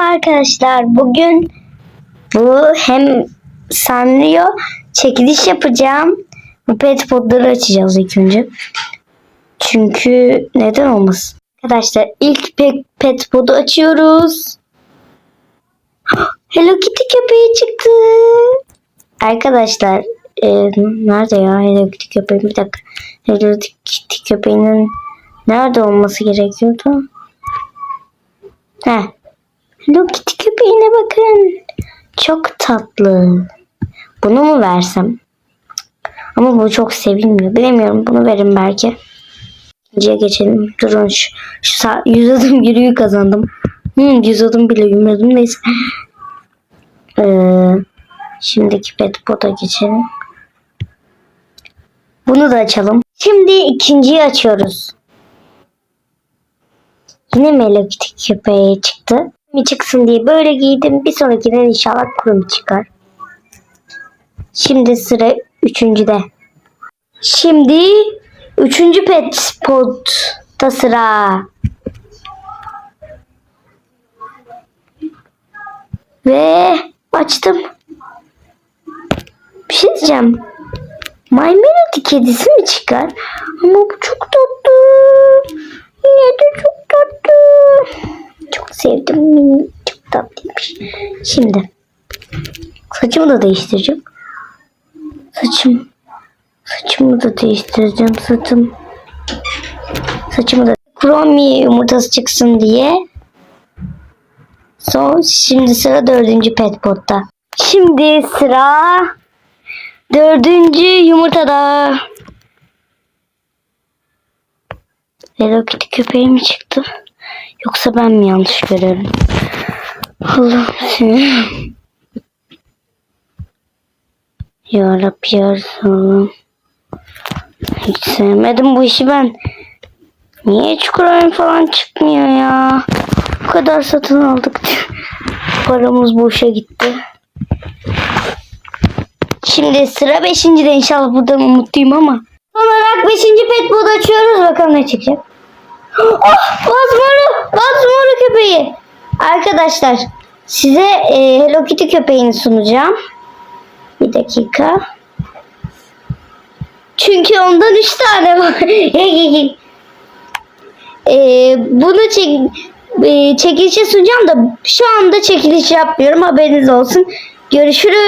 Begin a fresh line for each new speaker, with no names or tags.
arkadaşlar. Bugün bu hem Sanrio çekiliş yapacağım. Bu pet podları açacağız ilk önce. Çünkü neden olmasın? Arkadaşlar ilk pet, pet podu açıyoruz. Hello Kitty köpeği çıktı. Arkadaşlar e, nerede ya Hello Kitty köpeği? Bir dakika. Hello Kitty köpeğinin nerede olması gerekiyordu? Heh. Hello Kitty köpeğine bakın. Çok tatlı. Bunu mu versem? Ama bu çok sevilmiyor. Bilemiyorum. Bunu verin belki. İkinciye geçelim. Durun şu, şu 100 adım yürüyü kazandım. Hmm, 100 adım bile yürümedim. Neyse. Ee, şimdiki petpot'a geçelim. Bunu da açalım. Şimdi ikinciyi açıyoruz. Yine Kitty köpeği çıktı. Mi çıksın diye böyle giydim. Bir sonrakinden inşallah kurum çıkar. Şimdi sıra üçüncüde. Şimdi üçüncü pet podda sıra. Ve açtım. Bir şey diyeceğim. My Melody kedisi mi çıkar? Ama bu çok tatlı. Yine de çok tatlı. Çok Çok tatlıymış. Şimdi saçımı da değiştireceğim. Saçım. Saçımı da değiştireceğim. Saçım. Saçımı da. Kromi yumurtası çıksın diye. Son şimdi sıra dördüncü pet potta. Şimdi sıra dördüncü yumurtada. Hello Kitty köpeği mi çıktı? Yoksa ben mi yanlış görüyorum? Allah'ım seni. Yarabbi yarasın. Hiç sevmedim bu işi ben. Niye çukur oyun falan çıkmıyor ya? Bu kadar satın aldık. Paramız boşa gitti. Şimdi sıra beşincide inşallah buradan umutluyum ama. Son olarak beşinci pet modu açıyoruz. Bakalım ne çıkacak. Oh! Bazmoru! Bazmoru köpeği. Arkadaşlar size e, Hello Kitty köpeğini sunacağım. Bir dakika. Çünkü ondan üç tane var. e, bunu çek, e, çekilişe sunacağım da şu anda çekiliş yapmıyorum. Haberiniz olsun. Görüşürüz.